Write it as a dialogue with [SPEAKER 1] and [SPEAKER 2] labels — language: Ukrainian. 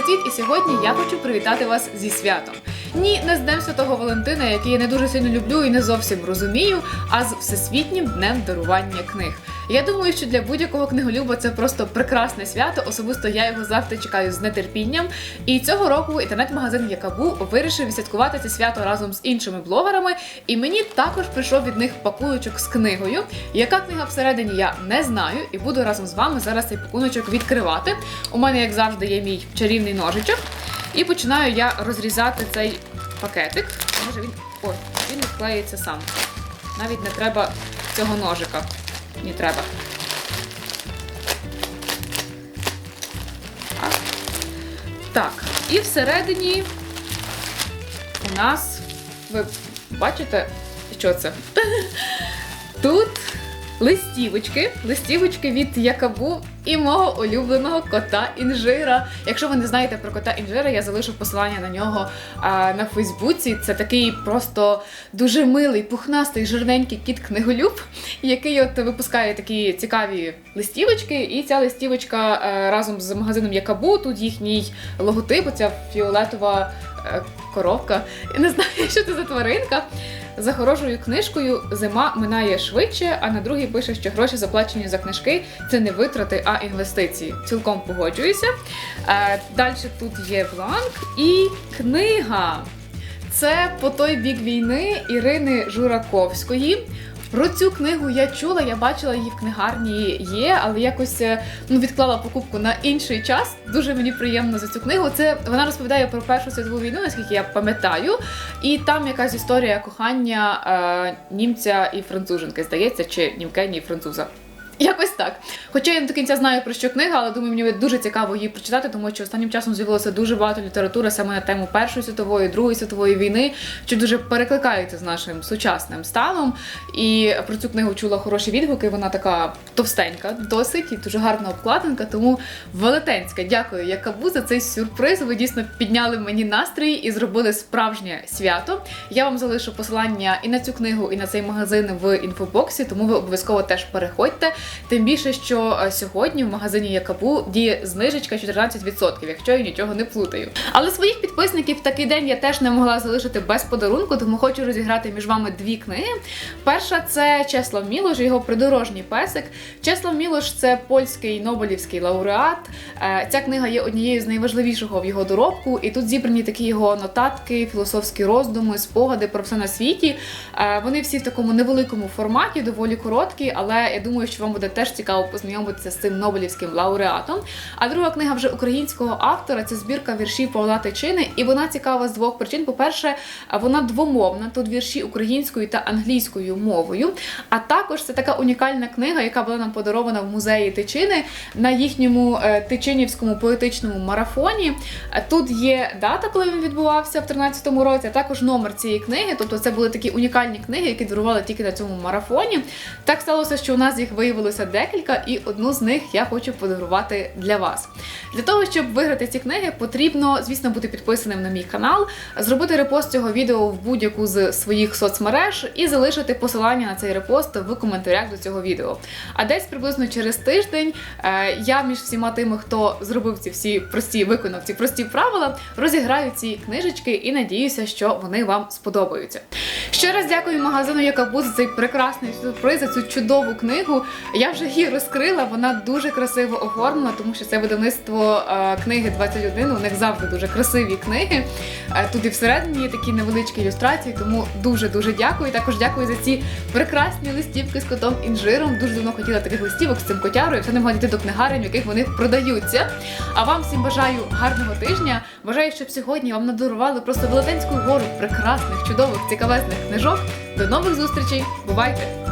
[SPEAKER 1] Самоцвіт, і сьогодні я хочу привітати вас зі святом. Ні, не з Днем Святого Валентина, який я не дуже сильно люблю і не зовсім розумію, а з Всесвітнім днем дарування книг. Я думаю, що для будь-якого книголюба це просто прекрасне свято. Особисто я його завжди чекаю з нетерпінням. І цього року інтернет-магазин Якабу вирішив відсвяткувати це свято разом з іншими блогерами. І мені також прийшов від них пакуночок з книгою. Яка книга всередині я не знаю, і буду разом з вами зараз цей пакуночок відкривати. У мене, як завжди, є мій чарівний ножичок. І починаю я розрізати цей пакетик. Може він. О, він відклеїться сам. Навіть не треба цього ножика. Не треба. Так. Так, і всередині у нас. Ви бачите, що це? Тут листівочки, листівочки від Якабу і мого улюбленого кота інжира. Якщо ви не знаєте про кота інжира, я залишу посилання на нього а, на Фейсбуці. Це такий просто дуже милий, пухнастий, жирненький кіт книголюб, який от випускає такі цікаві листівочки. І ця листівочка е, разом з магазином Якабу, тут їхній логотип, оця фіолетова е, коробка. Я не знаю, що це за тваринка. За хорошою книжкою зима минає швидше, а на другій пише, що гроші заплачені за книжки це не витрати, а інвестиції. Цілком погоджуюся. Е, Далі тут є бланк і книга. Це по той бік війни Ірини Жураковської. Про цю книгу я чула, я бачила її в книгарні є, але якось е, ну, відклала покупку на інший час. Дуже мені приємно за цю книгу. Це вона розповідає про Першу світову війну, наскільки я пам'ятаю. І там якась історія кохання е, німця і француженки, здається, чи німкені і француза. Якось так. Хоча я не до кінця знаю про що книга, але думаю, мені дуже цікаво її прочитати, тому що останнім часом з'явилося дуже багато літератури саме на тему Першої світової, Другої світової війни, що дуже перекликається з нашим сучасним станом. І про цю книгу чула хороші відгуки. Вона така товстенька, досить і дуже гарна обкладинка. Тому велетенська дякую, Якабу, за цей сюрприз. Ви дійсно підняли мені настрій і зробили справжнє свято. Я вам залишу посилання і на цю книгу, і на цей магазин в інфобоксі, тому ви обов'язково теж переходьте. Тим більше, що е, сьогодні в магазині Якабу діє знижечка 14%, якщо я нічого не плутаю. Але своїх підписників в такий день я теж не могла залишити без подарунку, тому хочу розіграти між вами дві книги. Перша це Чеслав Мілош, його придорожній песик. Чеслав Мілош це польський Нобелівський лауреат. Е, Ця книга є однією з найважливішого в його доробку, і тут зібрані такі його нотатки, філософські роздуми, спогади про все на світі. Е, Вони всі в такому невеликому форматі, доволі короткі, але я думаю, що вам буде теж цікаво познайомитися з цим Нобелівським лауреатом. А друга книга вже українського автора це збірка віршів Павла Тичини, і вона цікава з двох причин. По-перше, вона двомовна, тут вірші українською та англійською мовою. А також це така унікальна книга, яка була нам подарована в музеї Тичини на їхньому е, Тичинівському поетичному марафоні. Тут є дата, коли він відбувався в 13-му році, а також номер цієї книги. Тобто це були такі унікальні книги, які дарували тільки на цьому марафоні. Так сталося, що у нас їх виявилося декілька, і одну з них я хочу подарувати для вас. Для того, щоб виграти ці книги, потрібно, звісно, бути підписаним на мій канал, зробити репост цього відео в будь-яку з своїх соцмереж і залишити посилання на цей репост в коментарях до цього відео. А десь приблизно через тиждень е, я між всіма тими, хто зробив ці всі прості, виконав ці прості правила, розіграю ці книжечки і надіюся, що вони вам сподобаються. Ще раз дякую магазину Якабу за цей прекрасний сюрприз, за цю чудову книгу. Я вже її розкрила, вона дуже красиво оформлена, тому що це видавництво е, книги 21. У них завжди дуже красиві книги. Е, тут і всередині є такі невеличкі ілюстрації, тому дуже дуже дякую. Також дякую за ці прекрасні листівки з котом інжиром. Дуже давно хотіла таких листівок з цим котярою. Все не могла дійти до книгарень, в яких вони продаються. А вам всім бажаю гарного тижня. Бажаю, щоб сьогодні вам надарували просто велетенську гору прекрасних, чудових, цікавезних книжок. До нових зустрічей! Бувайте!